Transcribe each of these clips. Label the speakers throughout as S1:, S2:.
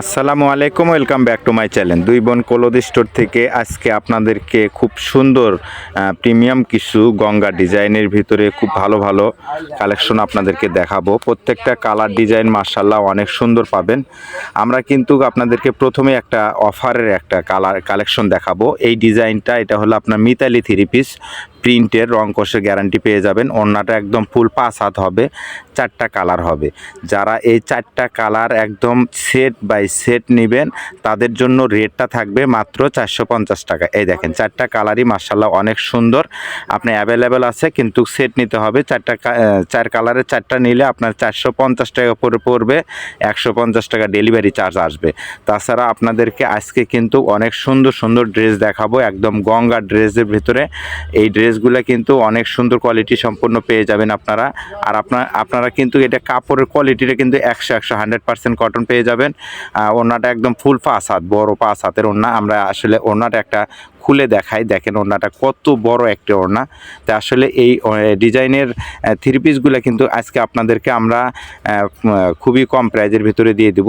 S1: আসসালামু আলাইকুম, welcome back to my channel. দুই বোন কোলোদ স্টোর থেকে আজকে আপনাদেরকে খুব সুন্দর প্রিমিয়াম কিছু গঙ্গা ডিজাইনের ভিতরে খুব ভালো ভালো কালেকশন আপনাদেরকে দেখাবো। প্রত্যেকটা কালার ডিজাইন মার্শাল্লাহ অনেক সুন্দর পাবেন। আমরা কিন্তু আপনাদেরকে প্রথমে একটা অফারের একটা কালার, কালেকশন দেখাবো। এই ডিজাইনটা, এটা হলো আপনার মিতালি থ্রি পিস। প্রিন্টের রং কষের গ্যারান্টি পেয়ে যাবেন। ওড়নাটা একদম ফুল পাঁচ হাত হবে, চারটা কালার হবে। যারা এই চারটা কালার একদম সেট বাই সেট নেবেন, তাদের জন্য রেটটা থাকবে মাত্র চারশো পঞ্চাশ টাকা। এই দেখেন, চারটা কালারই মার্শাল্লাহ অনেক সুন্দর। আপনি অ্যাভেলেবেল আছে, কিন্তু সেট নিতে হবে। চারটা চার কালারের চারটা নিলে আপনার চারশো পঞ্চাশ টাকা পড়বে, একশো পঞ্চাশ টাকা ডেলিভারি চার্জ আসবে। তাছাড়া আপনাদেরকে আজকে কিন্তু অনেক সুন্দর সুন্দর ড্রেস দেখাবো, একদম গঙ্গা ড্রেসের ভিতরে। এই ড্রেসগুলো কিন্তু অনেক সুন্দর কোয়ালিটি সম্পূর্ণ পেয়ে যাবেন আপনারা। আর আপনার আপনারা কিন্তু এটা কাপড়ের কোয়ালিটিটা কিন্তু একশো একশো হান্ড্রেড পার্সেন্ট কটন পেয়ে যাবেন। ওনাটা একদম ফুল পাঁচ হাত, বড় পাঁচ হাতের ওনা আমরা আসলে ওনাটা একটা খুলে দেখায়। দেখেন ওড়নাটা কত বড় একটা ওড়না। তা আসলে এই ডিজাইনের থ্রি পিসগুলো কিন্তু আজকে আপনাদেরকে আমরা খুবই কম প্রাইজের ভিতরে দিয়ে দিব।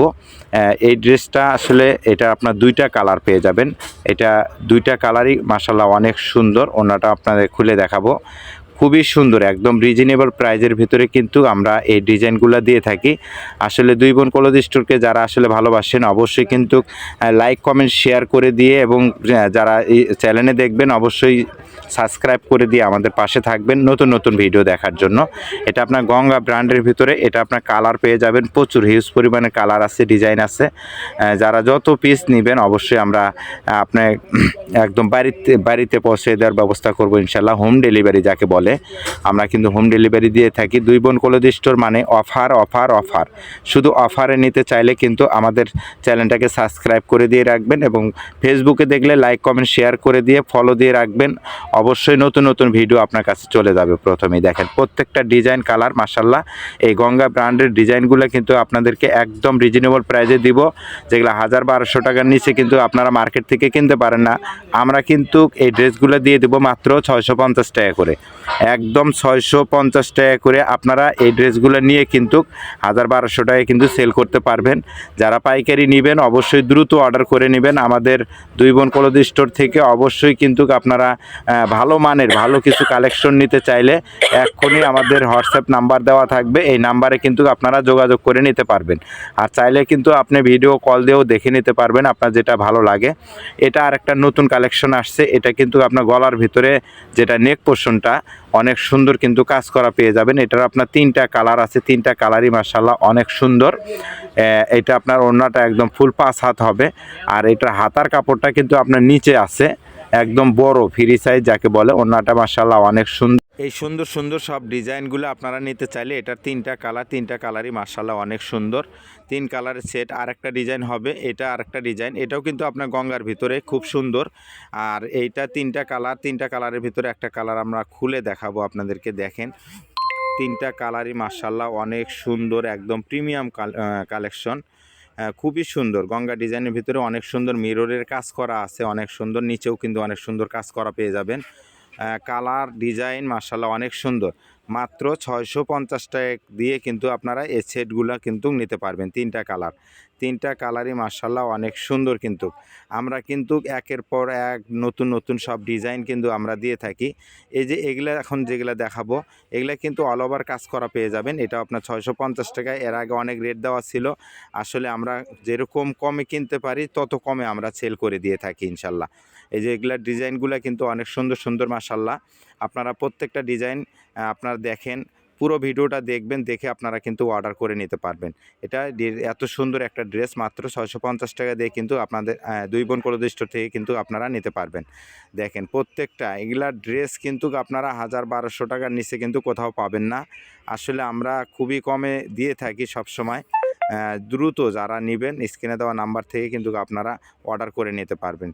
S1: এই ড্রেসটা আসলে এটা আপনার দুইটা কালার পেয়ে যাবেন। এটা দুইটা কালারই মাসাল্লাহ অনেক সুন্দর। ওড়নাটা আপনাদের খুলে দেখাবো। খুবই সুন্দর, একদম রিজনেবল প্রাইজের ভিতরে কিন্তু আমরা এই ডিজাইনগুলো দিয়ে থাকি। আসলে দুই বোন কলদ স্টোরকে যারা আসলে ভালোবাসেন অবশ্যই কিন্তু লাইক কমেন্ট শেয়ার করে দিয়ে এবং যারা এই চ্যানেলে দেখবেন অবশ্যই সাবস্ক্রাইব করে দিয়ে আমাদের পাশে থাকবেন নতুন নতুন ভিডিও দেখার জন্য। এটা আপনার গঙ্গা ব্র্যান্ডের ভিতরে, এটা আপনার কালার পেয়ে যাবেন, প্রচুর হিউজ পরিমাণে কালার আছে ডিজাইন আছে। যারা যত পিস নেবেন অবশ্যই আমরা আপনার একদম বাড়িতে বাড়িতে পৌঁছে দেওয়ার ব্যবস্থা করব ইনশাল্লাহ হোম ডেলিভারি যাকে বলে আমরা কিন্তু হোম ডেলিভারি দিয়ে থাকি। দুই বোন কলদ স্টোর মানে অফার অফার অফার শুধু অফারে নিতে চাইলে কিন্তু আমাদের চ্যানেলটাকে সাবস্ক্রাইব করে দিয়ে রাখবেন এবং ফেসবুকে দেখলে লাইক কমেন্ট শেয়ার করে দিয়ে ফলো দিয়ে রাখবেন। অবশ্যই নতুন নতুন ভিডিও আপনার কাছে চলে যাবে প্রথমেই। দেখেন, প্রত্যেকটা ডিজাইন কালার মাসাল্লাহ এই গঙ্গা ব্র্যান্ডের ডিজাইনগুলো কিন্তু আপনাদেরকে একদম রিজনেবল প্রাইজে দিব। যেগুলো হাজার বারোশো টাকার নিচে কিন্তু আপনারা মার্কেট থেকে কিনতে পারেন না। আমরা কিন্তু এই ড্রেসগুলো দিয়ে দেবো মাত্র ছয়শো পঞ্চাশ টাকা করে। একদম ছয়শো পঞ্চাশ টাকা করে আপনারা এই ড্রেসগুলো নিয়ে কিন্তু হাজার বারোশো টাকায় কিন্তু সেল করতে পারবেন। যারা পাইকারি নেবেন অবশ্যই দ্রুত অর্ডার করে নেবেন। আমাদের দুই বোন কলদ স্টোর থেকে অবশ্যই কিন্তু আপনারা ভালো মানের, ভালো কিছু কালেকশন নিতে চাইলে এক্ষুনি আমাদের হোয়াটসঅ্যাপ নাম্বার দেওয়া থাকবে। এই নাম্বারে কিন্তু আপনারা যোগাযোগ করে নিতে পারবেন। আর চাইলে কিন্তু আপনি ভিডিও কল দিয়েও দেখে নিতে পারবেন আপনার যেটা ভালো লাগে। এটা আর একটা নতুন কালেকশন আসছে। এটা কিন্তু আপনার গলার ভিতরে যেটা নেক পোর্শনটা অনেক সুন্দর কিন্তু কাজ করা পেয়ে যাবেন। এটার আপনার তিনটা কালার আছে, তিনটা কালারই মার্শাল্লাহ অনেক সুন্দর। এটা আপনার ওড়নাটা একদম ফুল পাঁচ হাত হবে। আর এটা হাতার কাপড়টা কিন্তু আপনার নিচে আছে, একদম বড়, ফ্রি সাইজ যাকে বলে, ওড়নাটা মার্শাল্লাহ অনেক সুন্দর। এই সুন্দর সুন্দর সব ডিজাইনগুলো আপনারা নিতে চাইলে এটার তিনটা কালার, তিনটা কালারই মার্শাল্লাহ অনেক সুন্দর। তিন কালারের সেট আর একটা ডিজাইন হবে, এটা আরেকটা ডিজাইন, এটাও কিন্তু আপনার গঙ্গার ভিতরে খুব সুন্দর। আর এইটা তিনটা কালার, তিনটা কালারের ভিতরে একটা কালার আমরা খুলে দেখাবো আপনাদেরকে, দেখেন। তিনটা কালারই মার্শাল্লাহ অনেক সুন্দর, একদম প্রিমিয়াম কালেকশন। খুবই সুন্দর, গঙ্গা ডিজাইনের ভিতরে অনেক সুন্দর, মিররের কাজ করা আছে, অনেক সুন্দর, নিচেও কিন্তু অনেক সুন্দর কাজ করা পেয়ে যাবেন। কালার, ডিজাইন মার্শাল্লাহ অনেক সুন্দর। মাত্র ছয়শো পঞ্চাশ টাকা দিয়ে কিন্তু আপনারা এই সেটগুলো কিন্তু নিতে পারবেন, তিনটা কালার। তিনটা কালারই মার্শাল্লাহ অনেক সুন্দর কিন্তু। আমরা কিন্তু একের পর এক নতুন নতুন সব ডিজাইন কিন্তু আমরা দিয়ে থাকি। এই যে এগুলা এখন যেগুলো দেখাবো, এগুলা কিন্তু অল ওভার কাজ করা পেয়ে যাবেন। এটা আপনার ছয়শো পঞ্চাশ টাকায় এর আগে অনেক রেট দেওয়া ছিল। আসলে আমরা যেরকম কমে কিনতে পারি, তত কমে আমরা সেল করে দিয়ে থাকি ইনশাল্লাহ এই যে এগুলার ডিজাইনগুলো কিন্তু অনেক সুন্দর সুন্দর মাসাল্লাহ আপনারা প্রত্যেকটা ডিজাইন আপনারা দেখেন পুরো ভিডিওটা দেখবেন, দেখে আপনারা কিন্তু অর্ডার করে নিতে পারবেন। এটা এত সুন্দর একটা ড্রেস মাত্র ছয়শো পঞ্চাশ টাকা দিয়ে কিন্তু আপনাদের দুই বোন কলদৃষ্ট থেকে কিন্তু আপনারা নিতে পারবেন। দেখেন প্রত্যেকটা এগুলার ড্রেস কিন্তু আপনারা হাজার বারোশো টাকার নিচে কিন্তু কোথাও পাবেন না। আসলে আমরা খুবই কমে দিয়ে থাকি সব সময় দ্রুত যারা নেবেন স্ক্রিনে দেওয়া নাম্বার থেকে কিন্তু আপনারা অর্ডার করে নিতে পারবেন।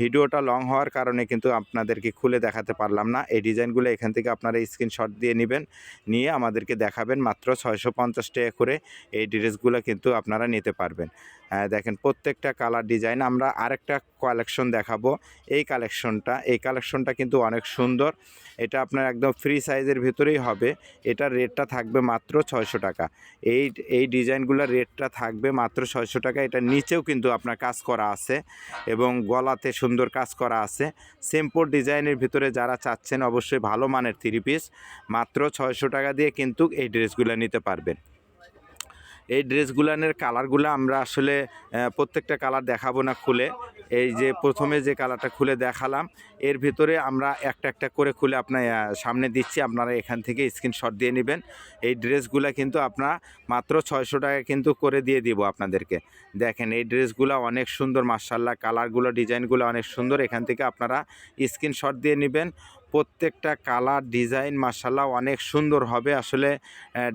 S1: ভিডিওটা লং হওয়ার কারণে কিন্তু আপনাদেরকে খুলে দেখাতে পারলাম না। এই ডিজাইনগুলো এখান থেকে আপনারা স্ক্রিনশট দিয়ে নেবেন, নিয়ে আমাদেরকে দেখাবেন মাত্র ছয়শো পঞ্চাশ টাকা করে। এই ড্রেসগুলো কিন্তু আপনারা নিতে পারবেন। দেখেন প্রত্যেকটা কালার ডিজাইন আমরা আরেকটা কালেকশন দেখাবো। এই কালেকশনটা এই কালেকশনটা কিন্তু অনেক সুন্দর। এটা আপনার একদম ফ্রি সাইজের ভিতরেই হবে। এটার রেটটা থাকবে মাত্র ছয়শো টাকা। এই এই ডিজাইনগুলোর রেটটা থাকবে মাত্র ছয়শো টাকা। এটা নিচেও কিন্তু আপনার কাজ করা আছে এবং গলাতে সুন্দর কাজ করা আছে। সিম্পল ডিজাইনের ভিতরে যারা চাচ্ছেন অবশ্যই ভালো মানের থ্রি পিস মাত্র ছয়শো টাকা দিয়ে কিন্তু এই ড্রেসগুলো নিতে পারবেন। এই ড্রেসগুলানের কালারগুলো আমরা আসলে প্রত্যেকটা কালার দেখাবো না খুলে। এই যে প্রথমে যে কালারটা খুলে দেখালাম, এর ভিতরে আমরা একটা একটা করে খুলে আপনার সামনে দিচ্ছি। আপনারা এখান থেকে স্ক্রিনশট দিয়ে নেবেন। এই ড্রেসগুলো কিন্তু আপনারা মাত্র ছয়শো টাকা কিন্তু করে দিয়ে দিব আপনাদেরকে। দেখেন, এই ড্রেসগুলো অনেক সুন্দর মার্শাল্লাহ কালারগুলো, ডিজাইনগুলো অনেক সুন্দর। এখান থেকে আপনারা স্ক্রিনশট দিয়ে নেবেন। প্রত্যেকটা কালার, ডিজাইন মার্শাল্লাহ অনেক সুন্দর হবে। আসলে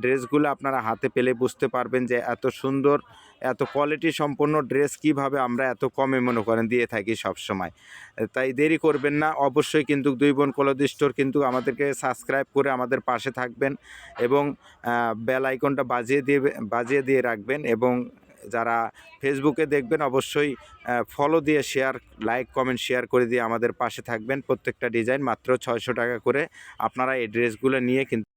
S1: ড্রেসগুলো আপনারা হাতে পেলে বুঝতে পারবেন যে এত সুন্দর, এত কোয়ালিটি সম্পন্ন ড্রেস কীভাবে আমরা এত কমে মনে করেন দিয়ে থাকি সব সময় তাই দেরি করবেন না। অবশ্যই কিন্তু দুই বোন কলদি স্টোর কিন্তু আমাদেরকে সাবস্ক্রাইব করে আমাদের পাশে থাকবেন এবং বেল আইকনটা বাজিয়ে দিয়ে বাজিয়ে দিয়ে রাখবেন এবং যারা ফেসবুকে দেখবেন অবশ্যই ফলো দিয়ে শেয়ার লাইক কমেন্ট শেয়ার করে দিয়ে আমাদের পাশে থাকবেন। প্রত্যেকটা ডিজাইন মাত্র ছয়শো টাকা করে আপনারা এই ড্রেসগুলো নিয়ে কিন্তু